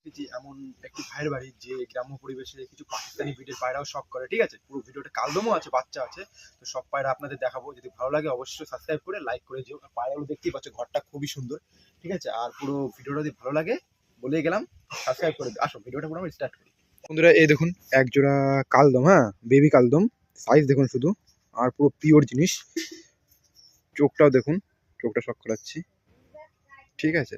এসেছি এমন একটি ভাইয়ের বাড়ি যে গ্রাম্য পরিবেশে কিছু পাকিস্তানি ব্রিডের পায়রাও শখ করে, ঠিক আছে? পুরো ভিডিওটা কালদমও আছে, বাচ্চা আছে। তো সব পায়রা আপনাদের দেখাবো। যদি ভালো লাগে অবশ্যই সাবস্ক্রাইব করে লাইক করে আর পায়রাগুলো দেখতেই পাচ্ছ, ঘরটা খুবই সুন্দর, ঠিক আছে? আর পুরো ভিডিওটা যদি ভালো লাগে, বলেই গেলাম সাবস্ক্রাইব করে। আসো, ভিডিওটা পুরো আমরা স্টার্ট করি। বন্ধুরা, এই দেখুন এক জোড়া কালদম হ্যাঁ? বেবি কালদম সাইজ দেখুন শুধু, আর পুরো পিওর জিনিস। চোখটাও দেখুন, চোখটা শখ করাচ্ছি, ঠিক আছে?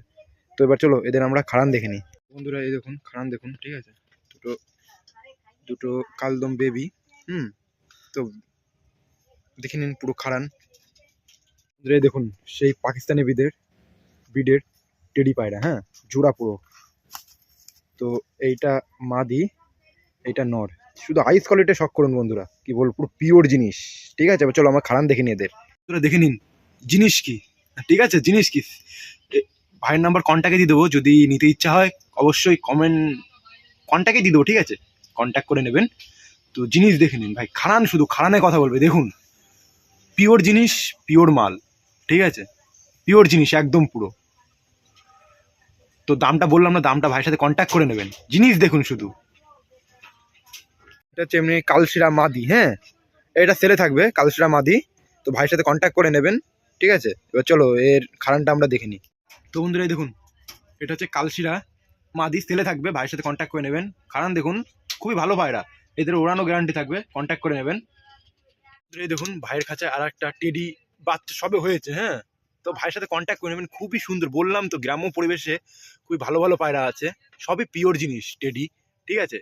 তো এবার চলো, এদের আমরা খাড়ান দেখে নিই। বন্ধুরা, এই দেখুন, খাড়ান দেখুন, ঠিক আছে? দুটো দুটো কালদম বেবি হুম? তো দেখে নিন পুরো খাড়ান। বন্ধুরা দেখুন, সেই পাকিস্তানি বিদের বিডের টেডি পায়রা হ্যাঁ? জোড়া পুরো। তো এইটা মাদি, এইটা নর। শুধু আইস কোয়ালিটি শখ করুন বন্ধুরা, কি বলব, পুরো পিওর জিনিস, ঠিক আছে? চলো, আমার খাড়ান দেখে নিই এদের। বন্ধুরা, দেখে নিন, জিনিস কি? ঠিক আছে, জিনিস কি? ভাইয়ের নাম্বার কন্ট্যাক্টে দিয়ে দেবো, যদি নিতে ইচ্ছা হয়। অবশ্যই কমেন্ট কন্ট্যাক্টে দিয়ে দেবো, ঠিক আছে? কন্ট্যাক্ট করে নেবেন। তো জিনিস দেখে নিন ভাই খাড়ান শুধু খাড়ানে কথা বলবে, দেখুন। পিওর জিনিস পিওর মাল, ঠিক আছে? পিওর জিনিস, একদম পুরো। তো দামটা বললাম না, দামটা ভাইয়ের সাথে কন্ট্যাক্ট করে নেবেন। জিনিস দেখুন শুধু। এটা হচ্ছে এমনি কালশিরা মাদি হ্যাঁ? এটা সেলে থাকবে, কালশিরা মাদি। তো ভাইয়ের সাথে কন্ট্যাক্ট করে নেবেন, ঠিক আছে? এবার চলো, এর খারানটা আমরা দেখে নিই। তো বন্ধুরা দেখুন, এটা হচ্ছে কালশিরা মাদি তেলে থাকবে, ভাইয়ের সাথে কন্ট্যাক্ট করে নেবেন। কারণ দেখুন, খুবই ভালো ভাইরা। এদের ওড়ানো গ্যারান্টি থাকবে কন্ট্যাক্ট করে নেবেন। এই দেখুন, ভাইয়ের কাছে আর একটা টেডি বাচ্চা সবে হয়েছে হ্যাঁ? তো ভাইয়ের সাথে কন্ট্যাক্ট করে নেবেন, খুবই সুন্দর। বললাম তো, গ্রাম্য পরিবেশে খুবই ভালো ভালো পায়রা আছে। সবই পিওর জিনিস টেডি ঠিক আছে?